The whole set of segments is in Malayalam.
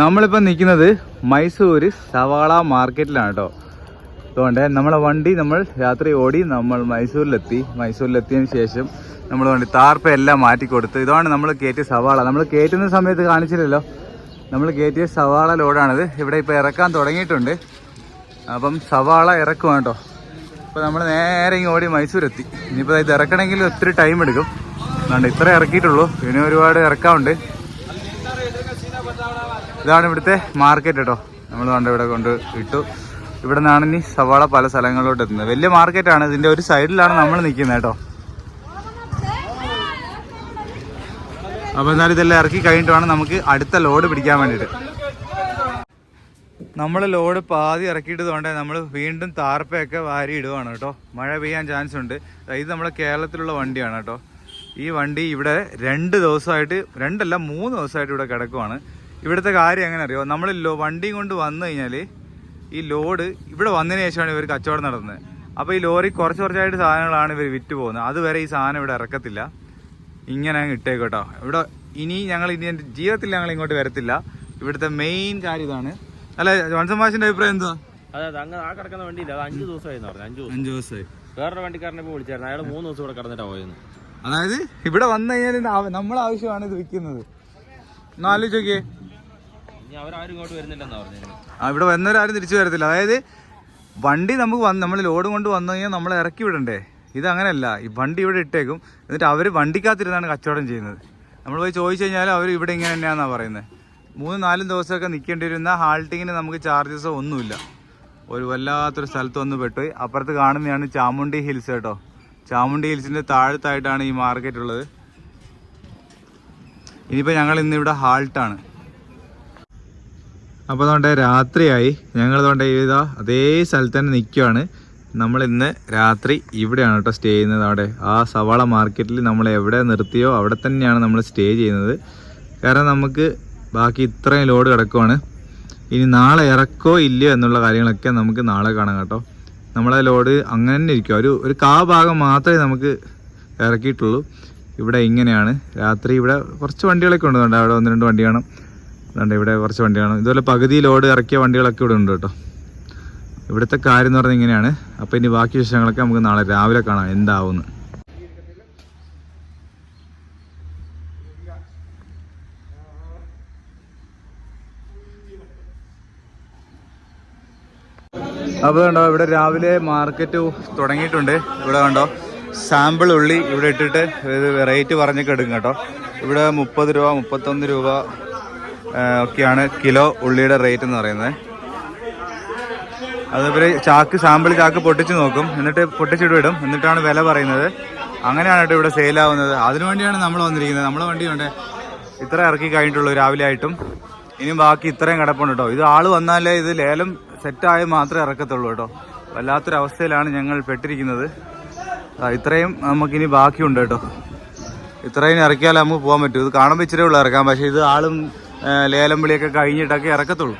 നമ്മളിപ്പോൾ നിൽക്കുന്നത് മൈസൂർ സവാള മാർക്കറ്റിലാണ് കേട്ടോ അതുകൊണ്ട് നമ്മളെ വണ്ടി നമ്മൾ രാത്രി ഓടി നമ്മൾ മൈസൂരിലെത്തി. മൈസൂരിലെത്തിയതിന് ശേഷം നമ്മൾ വണ്ടി താർപ്പ എല്ലാം കൊടുത്തു. ഇതാണ് നമ്മൾ കയറ്റിയ സവാള. നമ്മൾ കയറ്റുന്ന സമയത്ത് കാണിച്ചില്ലല്ലോ. നമ്മൾ കയറ്റിയ സവാള ലോഡാണിത്. ഇവിടെ ഇപ്പോൾ ഇറക്കാൻ തുടങ്ങിയിട്ടുണ്ട്. അപ്പം സവാള ഇറക്കുവാണ് കേട്ടോ അപ്പോൾ നമ്മൾ നേരെ ഇങ്ങ് ഓടി മൈസൂരെത്തി. ഇനിയിപ്പോൾ ഇത് ഇറക്കണമെങ്കിൽ ഒത്തിരി ടൈം എടുക്കും. അതുകൊണ്ട് ഇത്ര ഇറക്കിയിട്ടുള്ളൂ. ഇനി ഒരുപാട് ഇറക്കാറുണ്ട് ഇതാണ് ഇവിടുത്തെ മാർക്കറ്റ് കേട്ടോ നമ്മൾ കണ്ട ഇവിടെ കൊണ്ട് ഇട്ടു. ഇവിടെ നിന്നാണ് ഇനി സവാള പല സ്ഥലങ്ങളിലോട്ട് എത്തുന്നത്. വലിയ മാർക്കറ്റാണ് ഇതിന്റെ ഒരു സൈഡിലാണ് നമ്മൾ നിൽക്കുന്നത് കേട്ടോ. അപ്പോൾ എന്നാലും ഇതെല്ലാം ഇറക്കി കഴിഞ്ഞിട്ട് വേണം നമുക്ക് അടുത്ത ലോഡ് പിടിക്കാൻ വേണ്ടിയിട്ട്. നമ്മൾ ലോഡ് പാതി ഇറക്കിയിട്ട് കൊണ്ട് നമ്മൾ വീണ്ടും താർപ്പയൊക്കെ വാരി ഇടുവാണ് കേട്ടോ. മഴ പെയ്യാൻ ചാൻസ് ഉണ്ട്. ഇത് നമ്മുടെ കേരളത്തിലുള്ള വണ്ടിയാണ് കേട്ടോ. ഈ വണ്ടി ഇവിടെ രണ്ട് ദിവസമായിട്ട് രണ്ടല്ല മൂന്ന് ദിവസമായിട്ട് ഇവിടെ കിടക്കുവാണ്. ഇവിടുത്തെ കാര്യം എങ്ങനെ അറിയോ നമ്മൾ ലോ വണ്ടിയും കൊണ്ട് വന്നു കഴിഞ്ഞാൽ ഈ ലോഡ് ഇവിടെ വന്നതിന് ശേഷമാണ് ഇവർ കച്ചവടം നടത്തുന്നത്. അപ്പോൾ ഈ ലോറി കുറച്ച് കുറച്ചായിട്ട് സാധനങ്ങളാണ് ഇവർ വിറ്റ് പോകുന്നത്. അതുവരെ ഈ സാധനം ഇവിടെ ഇറക്കത്തില്ല. ഇങ്ങനെ അങ്ങ് ഇട്ടേക്കോട്ടോ. ഇവിടെ ഇനി ഞങ്ങൾ ഇനി എന്റെ ജീവിതത്തിൽ ഞങ്ങൾ ഇങ്ങോട്ട് വരത്തില്ല. ഇവിടുത്തെ മെയിൻ കാര്യം ഇതാണ്. അല്ല വൺസം മാഷിന്റെ അഭിപ്രായം എന്താ? അതെ അങ്ങ് ആ കിടക്കുന്ന വണ്ടിയില്ല. അത് അഞ്ച് ദിവസമായിരുന്നു പറഞ്ഞു. അഞ്ചു ദിവസം. അഞ്ച് ദിവസമായി. വേറൊരു വണ്ടിക്കാരനെ ഇപ്പോൾ വിളിച്ചായിരുന്നു. അയാൾ മൂന്ന് ദിവസം ഇവിടെ കടന്നിട്ടാണ് പോയിരുന്നു അതായത് ഇവിടെ വന്നു കഴിഞ്ഞാൽ നമ്മൾ ആവശ്യമാണ് ഇത് വിൽക്കുന്നത്. ഒന്ന് ആലോചിച്ച് നോക്കിയേ ഇനി അവരാരും ഇങ്ങോട്ട് വരുന്നില്ലെന്നാ പറഞ്ഞത് ആ ഇവിടെ വന്നവരാരും തിരിച്ചു വരത്തില്ല. അതായത് വണ്ടി നമുക്ക് വന്ന് നമ്മൾ ലോഡ് കൊണ്ട് വന്നു കഴിഞ്ഞാൽ നമ്മൾ ഇറക്കി വിടണ്ടേ? ഇത് അങ്ങനെയല്ല. ഈ വണ്ടി ഇവിടെ ഇട്ടേക്കും. എന്നിട്ട് അവർ വണ്ടിക്കകത്തിരുന്നാണ് കച്ചവടം ചെയ്യുന്നത്. നമ്മൾ പോയി ചോദിച്ചു കഴിഞ്ഞാൽ അവർ ഇവിടെ ഇങ്ങനെ തന്നെയാണെന്നാണ് പറയുന്നത്. മൂന്ന് നാലും ദിവസമൊക്കെ നിൽക്കേണ്ടി വരുന്ന ഹാൾട്ടിങ്ങിന് നമുക്ക് ചാർജസ് ഒന്നുമില്ല. ഒരു വല്ലാത്തൊരു സ്ഥലത്ത് വന്ന് പെട്ടുപോയി. അപ്പുറത്ത് കാണുന്നതാണ് ചാമുണ്ടി ഹിൽസ് കേട്ടോ. ചാമുണ്ടി ഹിൽസിന്റെ താഴത്തായിട്ടാണ് ഈ മാർക്കറ്റ് ഉള്ളത്. ഇനിയിപ്പോൾ ഞങ്ങൾ ഇന്നിവിടെ ഹാൾട്ടാണ്. അപ്പോൾ അതുകൊണ്ട് രാത്രിയായി. ഞങ്ങൾ അതുകൊണ്ട് ഇതാ അതേ സ്ഥലത്ത് തന്നെ നിൽക്കുവാണ് നമ്മൾ ഇന്ന് രാത്രി ഇവിടെയാണ് കേട്ടോ സ്റ്റേ ചെയ്യുന്നത്. അവിടെ ആ സവാള മാർക്കറ്റിൽ നമ്മൾ എവിടെ നിർത്തിയോ അവിടെ തന്നെയാണ് നമ്മൾ സ്റ്റേ ചെയ്യുന്നത്. കാരണം നമുക്ക് ബാക്കി ഇത്രയും ലോഡ് കിടക്കുവാണ്. ഇനി നാളെ ഇറക്കോ ഇല്ലയോ എന്നുള്ള കാര്യങ്ങളൊക്കെ നമുക്ക് നാളെ കാണാം കേട്ടോ. നമ്മളെ ലോഡ് അങ്ങനെ തന്നെ ഇരിക്കും. ഒരു ഒരു കാ ഭാഗം മാത്രമേ നമുക്ക് ഇറക്കിയിട്ടുള്ളൂ. ഇവിടെ ഇങ്ങനെയാണ്. രാത്രി ഇവിടെ കുറച്ച് വണ്ടികളൊക്കെ ഉണ്ട്. അവിടെ ഒന്ന് രണ്ട് വണ്ടി കാണാം. അതുകൊണ്ട് ഇവിടെ കുറച്ച് വണ്ടി കാണാം ഇതുപോലെ പകുതി ലോഡ് ഇറക്കിയ വണ്ടികളൊക്കെ ഇവിടെ ഉണ്ട് കേട്ടോ. ഇവിടുത്തെ കാര്യം എന്ന് പറഞ്ഞാൽ ഇങ്ങനെയാണ്. അപ്പോൾ ഇനി ബാക്കി വിഷയങ്ങളൊക്കെ നമുക്ക് നാളെ രാവിലെ കാണാം. എന്താവുമെന്ന്. അപ്പോൾ കണ്ടോ ഇവിടെ രാവിലെ മാർക്കറ്റ് തുടങ്ങിയിട്ടുണ്ട്. ഇവിടെ കണ്ടോ സാമ്പിൾ ഉള്ളി ഇവിടെ ഇട്ടിട്ട് ഇത് റേറ്റ് പറഞ്ഞൊക്കെ എടുക്കും കേട്ടോ. ഇവിടെ മുപ്പത് രൂപ മുപ്പത്തൊന്ന് രൂപ ഒക്കെയാണ് കിലോ ഉള്ളിയുടെ റേറ്റ് എന്ന് പറയുന്നത്. അതേപോലെ ചാക്ക് സാമ്പിൾ ചാക്ക് പൊട്ടിച്ച് നോക്കും. എന്നിട്ട് പൊട്ടിച്ചിട്ട് എന്നിട്ടാണ് വില പറയുന്നത്. അങ്ങനെയാണ് കേട്ടോ ഇവിടെ സെയിലാവുന്നത് അതിനു വേണ്ടിയാണ് നമ്മൾ വന്നിരിക്കുന്നത്. നമ്മളെ വണ്ടി കൊണ്ട് ഇത്ര ഇറക്കി കഴിഞ്ഞിട്ടുള്ളൂ രാവിലെ ആയിട്ടും. ഇനിയും ബാക്കി ഇത്രയും കിടപ്പുണ്ട് കേട്ടോ ഇത് ആൾ വന്നാലേ ഇത് ലേലം സെറ്റായി മാത്രമേ ഇറക്കത്തുള്ളൂ കേട്ടോ വല്ലാത്തൊരവസ്ഥയിലാണ് ഞങ്ങൾ പെട്ടിരിക്കുന്നത്. ഇത്രയും നമുക്കിനി ബാക്കിയുണ്ട് കേട്ടോ ഇത്രയും ഇറക്കിയാലേ നമുക്ക് പോകാൻ പറ്റൂ. ഇത് കാണുമ്പോൾ ഇച്ചിരി ഉള്ളൂ ഇറക്കാൻ. പക്ഷേ ഇത് ആളും ലേലം വിളിയൊക്കെ കഴിഞ്ഞിട്ടൊക്കെ ഇറക്കത്തുള്ളൂ.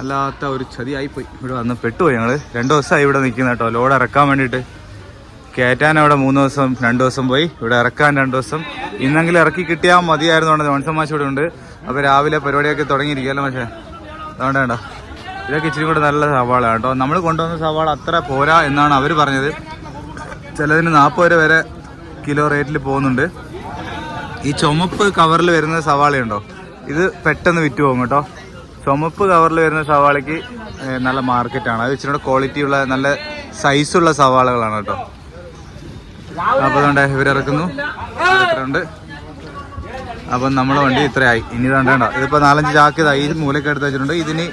അല്ലാത്ത ഒരു ചതിയായിപ്പോയി. ഇവിടെ വന്ന് പെട്ടുപോയി ഞങ്ങൾ രണ്ട് ദിവസമായി ഇവിടെ നിൽക്കുന്ന കേട്ടോ. ലോഡ് ഇറക്കാൻ വേണ്ടിയിട്ട്. കയറ്റാൻ അവിടെ മൂന്ന് ദിവസം രണ്ട് ദിവസം പോയി. ഇവിടെ ഇറക്കാൻ രണ്ട് ദിവസം. ഇന്നെങ്കിലും ഇറക്കി കിട്ടിയാൽ മതിയായിരുന്നു ജോൺസൺ മാഷ് ഇവിടെ ഉണ്ട്. അപ്പോൾ രാവിലെ പരിപാടിയൊക്കെ തുടങ്ങിയിരിക്കുമല്ലോ പക്ഷേ അതുകൊണ്ട് വേണ്ട. ഇതൊക്കെ ഇച്ചിരി കൂടെ നല്ല സവാള കേട്ടോ. നമ്മൾ കൊണ്ടുവന്ന സവാള അത്ര പോരാ എന്നാണ് അവർ പറഞ്ഞത്. ചിലതിന് നാൽപ്പത് രൂപ വരെ കിലോ റേറ്റിൽ പോകുന്നുണ്ട്. ഈ ചുമപ്പ് കവറിൽ വരുന്ന സവാളയുണ്ടോ ഇത് പെട്ടെന്ന് വിറ്റ് പോകും കേട്ടോ. ചുമപ്പ് കവറിൽ വരുന്ന സവാളയ്ക്ക് നല്ല മാർക്കറ്റാണ് അത് ഇച്ചിരി ക്വാളിറ്റി ഉള്ള നല്ല സൈസുള്ള സവാളകളാണ് കേട്ടോ. അപ്പോൾ അതുകൊണ്ട് ഇവരിറക്കുന്നു. അപ്പൊ അപ്പം നമ്മളെ വണ്ടി ഇത്രയായി. ഇനി വേണ്ട. ഇതിപ്പോ നാലഞ്ച് ചാക്ക് ഇതായി ഈ മൂലയ്ക്ക് എടുത്ത് വെച്ചിട്ടുണ്ട്. ഇതിന്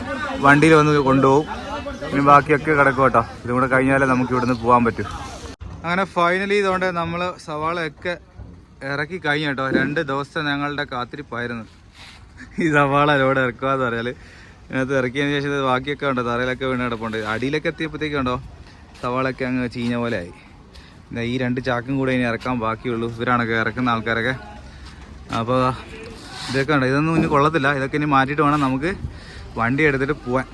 വണ്ടിയിൽ വന്ന് കൊണ്ടുപോകും. ഇനി ബാക്കിയൊക്കെ കിടക്കും കേട്ടോ. ഇതും കൂടെ കഴിഞ്ഞാലേ നമുക്ക് ഇവിടുന്ന് പോകാൻ പറ്റും. അങ്ങനെ ഫൈനലി ഇതുകൊണ്ട് നമ്മൾ സവാളയൊക്കെ ഇറക്കി കഴിഞ്ഞു കേട്ടോ. രണ്ട് ദിവസം ഞങ്ങളുടെ കാത്തിരിപ്പായിരുന്നു. ഈ സവാള ലോഡ് ഇറക്കുകയെന്ന് പറയാൽ ഇതിനകത്ത് ഇറക്കിയതിന് ശേഷം ബാക്കിയൊക്കെ ഉണ്ടോ തറയിലൊക്കെ വീണ് കിടപ്പുണ്ട്. അടിയിലൊക്കെ എത്തിയപ്പോഴത്തേക്കും ഉണ്ടോ സവാളൊക്കെ അങ്ങ് ചീഞ്ഞ പോലെ ആയി ഈ രണ്ട് ചാക്കും കൂടെ ഇനി ഇറക്കാൻ ബാക്കിയുള്ളൂ. ഇവരാണൊക്കെ ഇറക്കുന്ന ആൾക്കാരൊക്കെ. അപ്പോൾ ഇതൊക്കെ ഉണ്ട് ഇതൊന്നും ഇനി കൊള്ളത്തില്ല. ഇതൊക്കെ ഇനി മാറ്റിയിട്ട് വേണം നമുക്ക് വണ്ടി എടുത്തിട്ട് പോവാൻ.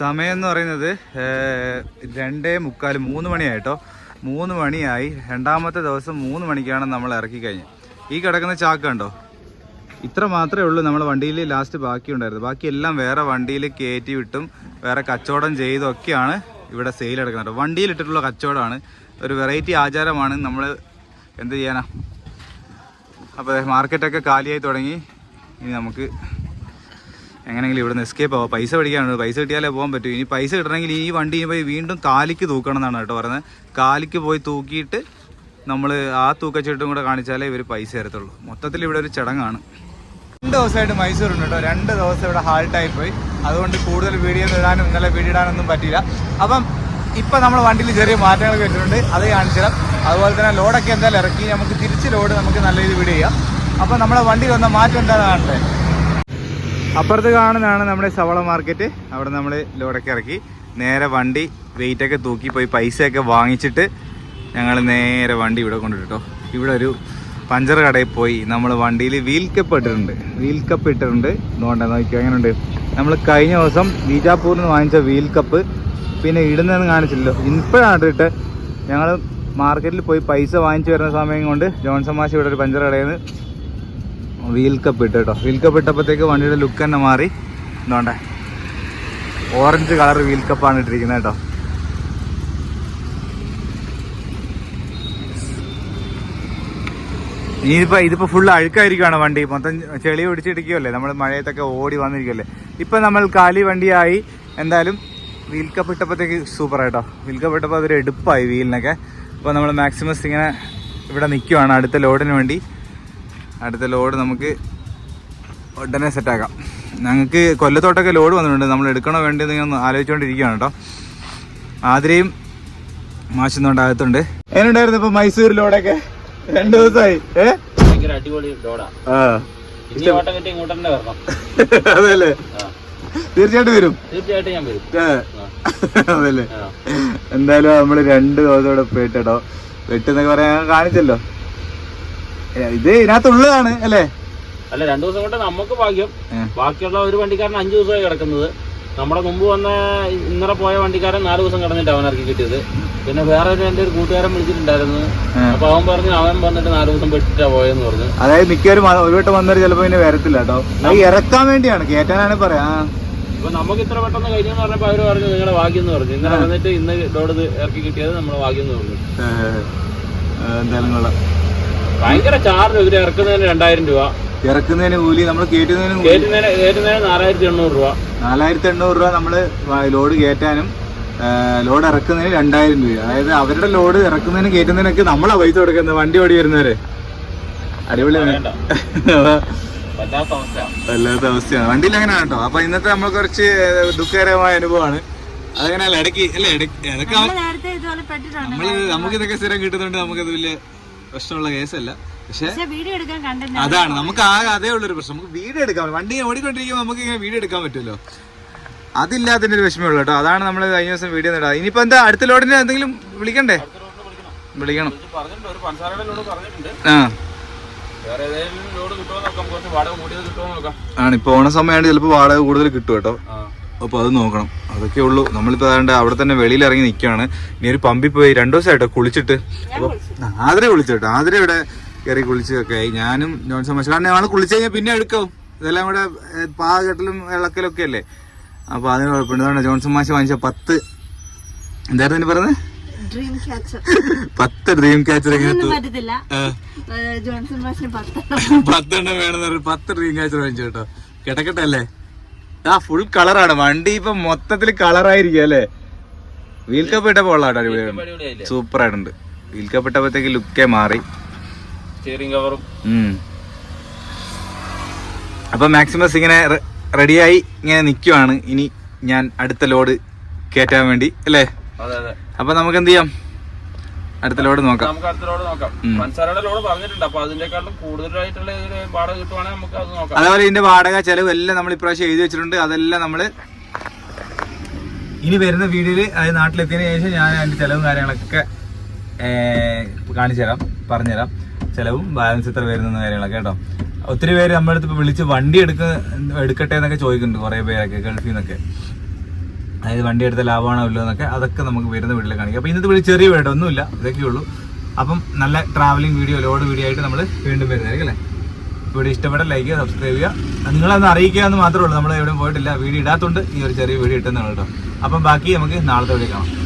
സമയം എന്ന് പറയുന്നത് രണ്ടേ മുക്കാൽ മൂന്ന് മണിയായിട്ടോ മൂന്ന് മണിയായി. രണ്ടാമത്തെ ദിവസം മൂന്ന് മണിക്കാണ് നമ്മൾ ഇറക്കി കഴിഞ്ഞത് ഈ കിടക്കുന്ന ചാക്ക് കണ്ടോ? ഇത്ര മാത്രമേ ഉള്ളൂ നമ്മുടെ വണ്ടിയിൽ ലാസ്റ്റ് ബാക്കി ഉണ്ടായിരുന്നു ബാക്കി എല്ലാം വേറെ വണ്ടിയിൽ കയറ്റി വിട്ടും വേറെ കച്ചവടം ചെയ്തൊക്കെയാണ് ഇവിടെ സെയിൽ എടുക്കുന്നത്. വണ്ടിയിൽ ഇട്ടിട്ടുള്ള കച്ചവടമാണ്. ഒരു വെറൈറ്റി ആചാരമാണ് നമ്മൾ എന്ത് ചെയ്യാനാ? അപ്പോൾ മാർക്കറ്റൊക്കെ കാലിയായി തുടങ്ങി. ഇനി നമുക്ക് എങ്ങനെയെങ്കിലും ഇവിടെ നിന്ന് എസ്കേപ്പ് ആവാം. പൈസ പഠിക്കാനുണ്ട് പൈസ കിട്ടിയാലേ പോകാൻ പറ്റൂ. ഇനി പൈസ കിട്ടണമെങ്കിൽ ഈ വണ്ടി പോയി വീണ്ടും കാലിക്ക് തൂക്കണം എന്നാണ് കേട്ടോ പറയുന്നത്. കാലിക്ക് പോയി തൂക്കിയിട്ട് നമ്മൾ ആ തൂക്കച്ചീട്ടും കൂടെ കാണിച്ചാലേ ഇവർ പൈസ തരത്തുള്ളൂ. മൊത്തത്തിൽ ഇവിടെ ഒരു ചടങ്ങാണ്. രണ്ട് ദിവസമായിട്ട് മൈസൂർ ഉണ്ട് കേട്ടോ. രണ്ട് ദിവസം ഇവിടെ ഹാൾട്ടായി പോയി. അതുകൊണ്ട് കൂടുതൽ വീഡിയോ ഇടാനും ഇന്നലെ വീഡിയോ ഇടാനൊന്നും പറ്റിയില്ല. അപ്പം ഇപ്പം നമ്മൾ വണ്ടിയിൽ ചെറിയ മാറ്റങ്ങൾ വരുന്നുണ്ട്. അത് കാണിച്ചു തരാം. അതുപോലെ തന്നെ ലോഡൊക്കെ എന്തായാലും ഇറക്കി. നമുക്ക് തിരിച്ച് ലോഡ് നമുക്ക് നല്ല രീതിയിൽ വീഡിയോ ചെയ്യാം. അപ്പം നമ്മുടെ വണ്ടിയിൽ വന്ന മാറ്റം എന്താണെന്ന് കാണട്ടെ? അപ്പുറത്ത് കാണുന്നതാണ് നമ്മുടെ സവള മാർക്കറ്റ്. അവിടെ നമ്മൾ ലോഡൊക്കെ ഇറക്കി. നേരെ വണ്ടി വെയിറ്റ് ഒക്കെ തൂക്കി പോയി പൈസയൊക്കെ വാങ്ങിച്ചിട്ട് ഞങ്ങൾ നേരെ വണ്ടി ഇവിടെ കൊണ്ടിട്ടോ ഇവിടെ ഒരു പഞ്ചർ കടയിൽ പോയി നമ്മൾ വണ്ടിയിൽ വീൽ കപ്പ് ഇട്ടിട്ടുണ്ട്. വീൽ കപ്പ് ഇട്ടിട്ടുണ്ട്. നോണ്ട നോക്കിയോ എങ്ങനെയുണ്ട് നമ്മൾ കഴിഞ്ഞ ദിവസം ബീജാപ്പൂരിൽ നിന്ന് വാങ്ങിച്ച വീൽ കപ്പ് പിന്നെ ഇടുന്നതെന്ന് കാണിച്ചില്ലല്ലോ. ഇപ്പോഴാണ് ഇട്ട്. ഞങ്ങൾ മാർക്കറ്റിൽ പോയി പൈസ വാങ്ങിച്ചു വരുന്ന സമയം കൊണ്ട് ജോൺസൺ മാഷ് ഇവിടെ ഒരു പഞ്ചർ കടയിൽ നിന്ന് വീൽ കപ്പ് ഇട്ട് കേട്ടോ. വീൽ കപ്പ് ഇട്ടപ്പോഴത്തേക്ക് വണ്ടിയുടെ ലുക്ക് തന്നെ മാറി. എന്തോണ്ടേ ഓറഞ്ച് കളർ വീൽ കപ്പാണ് ഇട്ടിരിക്കുന്നത് കേട്ടോ. ഇനിയിപ്പോ ഇതിപ്പോ ഫുള്ള് അഴുക്കായിരിക്കുവാണ് വണ്ടി. മൊത്തം ചെളി പിടിച്ചിരിക്കുമല്ലേ നമ്മൾ മഴയത്തൊക്കെ ഓടി വന്നിരിക്കുമല്ലേ ഇപ്പൊ നമ്മൾ കാലി വണ്ടിയായി. എന്തായാലും വീൽ കപ്പ് ഇട്ടപ്പോഴത്തേക്ക് സൂപ്പർ ആയിട്ടോ. വീൽ കപ്പ് ഇട്ടപ്പോൾ അതൊരു എടുപ്പായി വീലിനൊക്കെ അപ്പോൾ നമ്മൾ മാക്സിമം ഇങ്ങനെ ഇവിടെ നിൽക്കുവാണ് അടുത്ത ലോഡിന് വേണ്ടി. അടുത്ത ലോഡ് നമുക്ക് ഉടനെ സെറ്റാക്കാം ഞങ്ങൾക്ക് കൊല്ലത്തോട്ടൊക്കെ ലോഡ് വന്നിട്ടുണ്ട്. നമ്മൾ എടുക്കണോ വേണ്ടത് ഒന്ന് ആലോചിച്ചുകൊണ്ടിരിക്കുകയാണ് കേട്ടോ. ആതിരയും മാഷുന്നോണ്ട് അകത്തുണ്ട്. എങ്ങനെയുണ്ടായിരുന്നു ഇപ്പൊ മൈസൂർ ലോഡൊക്കെ? രണ്ടു ദിവസമായി. ഭയങ്കര അടിപൊളി ലോഡാ. അതല്ലേ. തീർച്ചയായിട്ടും വരും. തീർച്ചയായിട്ടും ഞാൻ വരും. അതല്ലേ? എന്തായാലും നമ്മൾ രണ്ട് ദിവസം ഇവിടെ പോയിട്ടോ വെട്ടെന്നൊക്കെ പറയാൻ കാണിച്ചല്ലോ. ഇത് ഇതിനകത്തുള്ളതാണ് അല്ലേ? അല്ല രണ്ടു ദിവസം കൊണ്ട് നമുക്ക് ഭാഗ്യം. ബാക്കിയുള്ള ഒരു വണ്ടിക്കാരൻ അഞ്ചു ദിവസമായി കിടക്കുന്നത്. നമ്മുടെ മുമ്പ് വന്ന ഇന്നലെ പോയ വണ്ടിക്കാരൻ നാല് ദിവസം കിടന്നിട്ട് അവൻ ഇറക്കി കിട്ടിയത്. പിന്നെ വേറെ ഒരു എന്റെ ഒരു കൂട്ടുകാരൻ വിളിച്ചിട്ടുണ്ടായിരുന്നു. അപ്പൊ അവൻ പറഞ്ഞു അവൻ വന്നിട്ട് നാല് ദിവസം പെട്ടിട്ടാ പോയെന്ന് പറഞ്ഞു. അതായത് മിക്കവരും ഒരു വട്ടം വന്നൊരു ചിലപ്പോ പിന്നെ വരത്തില്ല കേട്ടോ. ഇറക്കാൻ വേണ്ടിയാണ് കേറ്റാനാണ് പറയാ. അപ്പൊ നമുക്ക് ഇത്ര പെട്ടെന്ന് കഴിഞ്ഞെന്ന് പറഞ്ഞപ്പോ അവർ പറഞ്ഞു നിങ്ങളുടെ ഭാഗ്യം എന്ന് പറഞ്ഞു. ഇന്നലെ വന്നിട്ട് ഇന്ന് ലോഡ് ഇറക്കി കിട്ടിയത് നമ്മുടെ ഭാഗ്യം എന്ന് പറഞ്ഞു. എന്തായാലും കൊള്ളാം. ഭയങ്കര ചാർജ് ഇവർ ഇറക്കുന്നതിന് രണ്ടായിരം രൂപ. ഇറക്കുന്നതിന് കൂലി നമ്മൾ കയറ്റുന്നതിന് കൂലി. കയറ്റുന്നതിന് കയറ്റുന്നതിന് നാലായിരത്തി എണ്ണൂറ് രൂപ. നാലായിരത്തി എണ്ണൂറ് രൂപ നമ്മൾ ലോഡ് കയറ്റാനും ലോഡ് ഇറക്കുന്നതിന് രണ്ടായിരം രൂപ. അതായത് അവരുടെ ലോഡ് ഇറക്കുന്നതിന് കയറ്റുന്നതിനൊക്കെ നമ്മളാ പൈസ കൊടുക്കുന്നത്. വണ്ടി ഓടി വരുന്നവരെ. അടിപൊളിയാണ്. വല്ലാത്ത അവസ്ഥയാണ്. വണ്ടിയിൽ അങ്ങനെയാണ് കേട്ടോ. അപ്പൊ ഇന്നത്തെ നമ്മൾ കുറച്ച് ദുഃഖകരമായ അനുഭവമാണ്. അതങ്ങനെയല്ല ഇടയ്ക്ക് അല്ലേ ഇടയ്ക്ക് ഇതൊക്കെ നമ്മൾ നമുക്ക് ഇതൊക്കെ സ്ഥിരം കിട്ടുന്നുണ്ട്. നമുക്കത് വലിയ പ്രശ്നമുള്ള കേസല്ല. പക്ഷെ പക്ഷെ വീഡിയോ എടുക്കാൻ കണ്ടന്റ് അതാണ് നമുക്ക് ആ അതേ ഉള്ളൊരു പ്രശ്നം. നമുക്ക് വീഡിയോ എടുക്കാൻ പറ്റും. വണ്ടി ഓടിക്കൊണ്ടിരിക്കുമ്പോൾ നമുക്ക് ഇങ്ങനെ വീഡിയോ എടുക്കാൻ പറ്റുമല്ലോ. അതില്ലാത്തതിന്റെ ഒരു വിഷമമുള്ളൂ കേട്ടോ. അതാണ് നമ്മൾ കഴിഞ്ഞ ദിവസം വീഡിയോ നേടാ ഇനിയിപ്പോ എന്താ അടുത്ത ലോഡിന് എന്തെങ്കിലും വിളിക്കണ്ടേ? വിളിക്കണം. പറഞ്ഞിട്ടുണ്ട്. ഒരു പഞ്ചസാരയുടെ ലോഡ് പറഞ്ഞിട്ടുണ്ട്. ആ. ആണ് ഇപ്പൊ ഓണ സമയമാണ് ചിലപ്പോൾ വാടക കൂടുതൽ കിട്ടും കേട്ടോ. ആ അപ്പൊ അത് നോക്കണം. അതൊക്കെ ഉള്ളൂ. നമ്മളിപ്പോൾ അതാണ്ട് അവിടെ തന്നെ വെളിയിൽ ഇറങ്ങി നിൽക്കുകയാണ് ഇനി ഒരു പമ്പിൽ പോയി രണ്ടു ദിവസമായിട്ടോ കുളിച്ചിട്ട്. ആതിരെ ആതിര ആതിരെ കേട്ടോ. ആതിര ഇവിടെ കയറി കുളിച്ചൊക്കെ ആയി. ഞാനും ജോൺസൺ മാഷ്. കാരണം ഞങ്ങൾ കുളിച്ചു കഴിഞ്ഞാൽ പിന്നെ എടുക്കാവും ഇതെല്ലാം ഇവിടെ പാകട്ടിലും ഇളക്കലും ഒക്കെ അല്ലേ? അപ്പോൾ അതിന് കുഴപ്പമുണ്ട് അതുകൊണ്ട് ജോൺസൺ മാഷ് വാങ്ങിച്ച പത്ത്. എന്തായിരുന്നു പറഞ്ഞത് പത്ത് ഡ്രീം ക്യാച്ചർ പത്തെണ്ണം. വേണമെന്ന് പറഞ്ഞു പത്ത് ഡ്രീം ക്യാച്ചർ വാങ്ങിച്ചു കേട്ടോ. കിടക്കട്ടെ അല്ലേ? ആ ഫുൾ കളറാണ് വണ്ടി ഇപ്പൊ മൊത്തത്തിൽ കളറായിരിക്കും അല്ലേ? വീൽ കപ്പ് ഇട്ടപ്പോ അടിപൊളിയാണ് അടിപൊളിയായില്ലേ? സൂപ്പർ ആയിട്ടുണ്ട്. വീൽ കപ്പ് ഇട്ടപ്പോഴത്തേക്ക് ലുക്കേ മാറി. സ്റ്റിയറിംഗ് കവറും. അപ്പൊ മാക്സിമസ് ഇങ്ങനെ റെഡിയായി ഇങ്ങനെ നിൽക്കുവാണ് ഇനി ഞാൻ അടുത്ത ലോഡ് കേറ്റാൻ വേണ്ടി അല്ലേ? അപ്പൊ നമുക്ക് എന്ത് ചെയ്യാം? അടുത്ത ലോഡ് നോക്കാം. നമുക്ക് അടുത്ത ലോഡ് നോക്കാം പഞ്ചസാരയുടെ ലോഡ് പറഞ്ഞിട്ടുണ്ട്. അപ്പൊ അതിന്റെക്കാളും കൂടുതലായിട്ടുള്ള വാടക കിട്ടുവാണെങ്കിൽ നമുക്ക് അത് നോക്കാം. അതേപോലെ ഇതിന്റെ വാടക ചെലവ് എല്ലാം നമ്മൾ ഇപ്രാവശ്യം എഴുതി വെച്ചിട്ടുണ്ട്. അതെല്ലാം നമ്മൾ ഇനി വരുന്ന വീഡിയോയിൽ അത് നാട്ടിലെത്തിയതിനു ശേഷം ഞാൻ അതിന്റെ ചെലവും കാര്യങ്ങളൊക്കെ കാണിച്ചു തരാം പറഞ്ഞുതരാം ചെലവും ബാലൻസ് എത്ര വരുന്ന കാര്യങ്ങളൊക്കെ കേട്ടോ. ഒത്തിരി പേര് നമ്മുടെ അടുത്ത് ഇപ്പൊ വിളിച്ച് വണ്ടി എടുക്ക എടുക്കട്ടെ എന്നൊക്കെ ചോദിക്കുന്നുണ്ട്. കുറേ പേരൊക്കെ ഗൾഫിൽ നിന്നൊക്കെ. അതായത് വണ്ടി എടുത്ത ലാഭമാണോ ഇല്ലോ എന്നൊക്കെ അതൊക്കെ നമുക്ക് വരുന്ന വീട്ടിൽ കാണിക്കാം. അപ്പോൾ ഇന്നത്തെ വീട് ചെറിയ വീട് ഒന്നുമില്ല ഇതൊക്കെ ഉള്ളൂ. അപ്പം നല്ല ട്രാവലിംഗ് വീഡിയോ ലോഡ് വീഡിയോ ആയിട്ട് നമ്മൾ വീണ്ടും വരുന്നതായിരിക്കും അല്ലേ? വീഡിയോ ഇഷ്ടപ്പെട്ട ലൈക്ക് ചെയ്യുക സബ്സ്ക്രൈബ് ചെയ്യുക. നിങ്ങളൊന്ന് അറിയിക്കുക എന്ന് മാത്രമേ ഉള്ളൂ നമ്മൾ എവിടെയും പോയിട്ടില്ല. വീഡിയോ ഇടാത്തോണ്ട് ഈ ഒരു ചെറിയ വീഡിയോ ഇട്ടുന്നുള്ളൂ കേട്ടോ. അപ്പം ബാക്കി നമുക്ക് നാളത്തെ വീഡിയോ കാണാം.